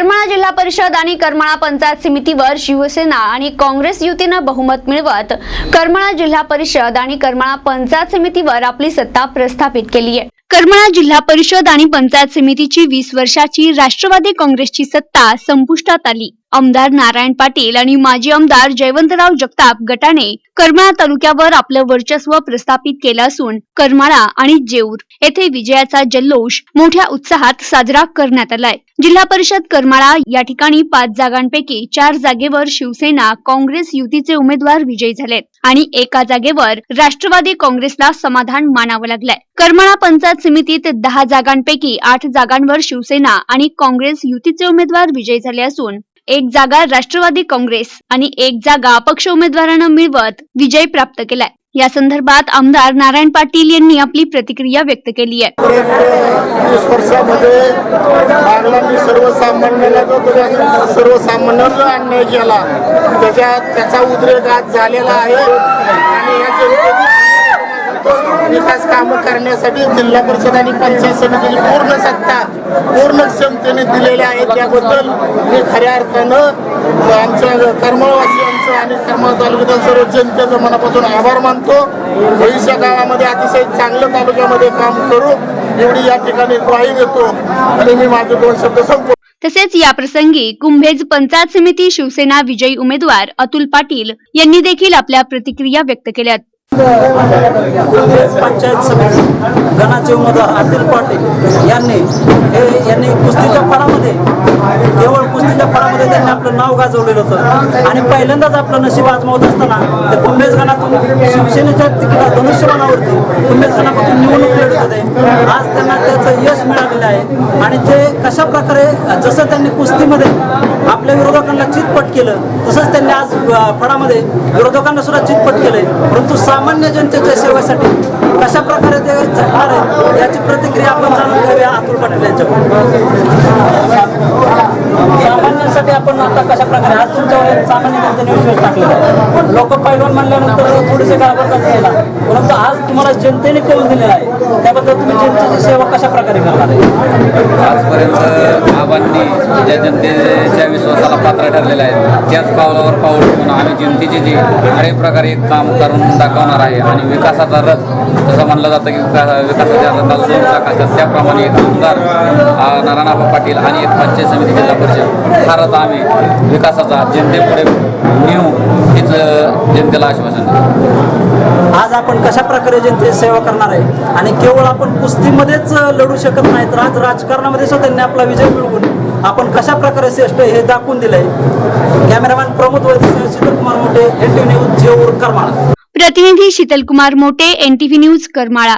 करमाळा जिल्हा परिषद आणि करमाळा पंचायत समितीवर शिवसेना आणि काँग्रेस युतीनं बहुमत मिळवत करमाळा जिल्हा परिषद आणि करमाळा पंचायत समितीवर आपली सत्ता प्रस्थापित केली आहे. करमाळा जिल्हा परिषद आणि पंचायत समितीची वीस वर्षाची राष्ट्रवादी काँग्रेसची सत्ता संपुष्टात आली. आमदार नारायण पाटील आणि माजी आमदार जयवंतराव जगताप गटाने करमाळा तालुक्यावर आपलं वर्चस्व प्रस्थापित केलं असून करमाळा आणि जेऊर येथे विजयाचा जल्लोष मोठ्या उत्साहात साजरा करण्यात आलाय. जिल्हा परिषद करमाळा या ठिकाणी पाच जागांपैकी चार जागेवर शिवसेना काँग्रेस युतीचे उमेदवार विजयी झालेत आणि एका जागेवर राष्ट्रवादी काँग्रेसला समाधान मानावं लागलंय. करमाळा पंचायत समितीत दहा जागांपैकी आठ जागांवर शिवसेना आणि काँग्रेस युतीचे उमेदवार विजयी झाले असून एक जागा राष्ट्रवादी काँग्रेस आणि एक जागा अपक्ष उमेदवारांना मिळवत विजय प्राप्त केलाय. या संदर्भात आमदार नारायण पाटील यांनी आपली प्रतिक्रिया व्यक्त केली आहे. पर्यंत वीस वर्षामध्ये सर्वसामान्याला सर्वसामान्यांना अन्याय केला त्याच्या त्याचा उद्रेक आज झालेला आहे. आणि विकास कामं करण्यासाठी जिल्हा परिषद आणि पंचायत समितीची पूर्ण सत्ता पूर्ण क्षमतेने दिलेल्या आहेत. त्याबद्दल मी खऱ्या अर्थानं आमच्या कर्मवासियांचं आणि कर्मळ तालुक्यातील सर्व जनतेचं मनापासून आभार मानतो. भविष्य काळामध्ये अतिशय चांगलं तालुक्यामध्ये काम करू. एवढी या ठिकाणी ग्वाही देतो. आणि मी माझे दोन शब्द संपतो तसेच या प्रसंगी कुंभेज पंचायत समिती शिवसेना विजयी उमेदवार अतुल पाटील यांनी देखील आपल्या प्रतिक्रिया व्यक्त केल्यात. काँग्रेस पंचायत समिती गणाचे उमेदवार अतुल पाटील यांनी हे यांनी कुस्तीच्या फळामध्ये केवळ कुस्तीच्या फळामध्ये त्यांनी आपलं नाव गाजवलेलं होतं. आणि पहिल्यांदाच आपलं नशीब आजमावत असताना ते कुंभेज गणातून शिवसेनेच्या तिकिटा धनुष्यबाणावरती कुंभेज गणापासून निवडणूक लढत होते. आज त्यांना त्याचं यश मिळालेलं आहे. आणि ते कशा प्रकारे जसं त्यांनी कुस्तीमध्ये आपल्या विरोधकांना चितपट केलं. तसंच त्यांनी आज अ, फळामध्ये विरोधकांना सुद्धा चितपट केलंय. परंतु सामान्य जनतेच्या सेवेसाठी कशा प्रकारे ते झटणार आहे याची प्रतिक्रिया आपण जाणून घ्यावी अतुल पाटील यांच्याकडून. सामान्यांसाठी आपण आता कशा प्रकारे आज तुमच्यावर सामान्य जनतेने विश्वास टाकलेला आहे. लोक पैलवान म्हणल्यानंतर थोडेसे घाबरतात यायला परंतु आज तुम्हाला जनतेने कळून दिलेला आहे. त्याबद्दल तुम्ही जनतेची सेवा कशा प्रकारे करणार आहे? आजपर्यंत आबांनी ज्या जनतेच्या विश्वासाला पात्र ठरलेले आहेत. त्याच पावलावर पाऊल ठेवून आम्ही जनतेचे जे अनेक प्रकारे काम करून दाखवणार आहे आणि विकासाचा रथ जसं म्हणलं जातं की विकास विकासाच्या रथाला दोन चाक त्याप्रमाणे एक आमदार नारायणाबा पाटील आणि एक पंचायत समिती जिल्हा परिषद हा रथ आम्ही विकासाचा जनतेपुढे नेऊ हेच जनतेला आश्वासन आज आपण कशा प्रकारे जनतेची सेवा करणार आहे? आणि केवळ आपण कुस्तीमध्येच लढू शकत नाही तर आज राजकारणामध्ये सुद्धा त्यांनी आपला विजय मिळवून आपण कशा प्रकारे श्रेष्ठ हे दाखवून दिलंय. Cameraman Pramod Vaidya Sheetal Kumar Mothe N T news Jeur Karmala. प्रतिनिधी शीतल कुमार मोटे एनटीव्ही न्यूज करमाळा.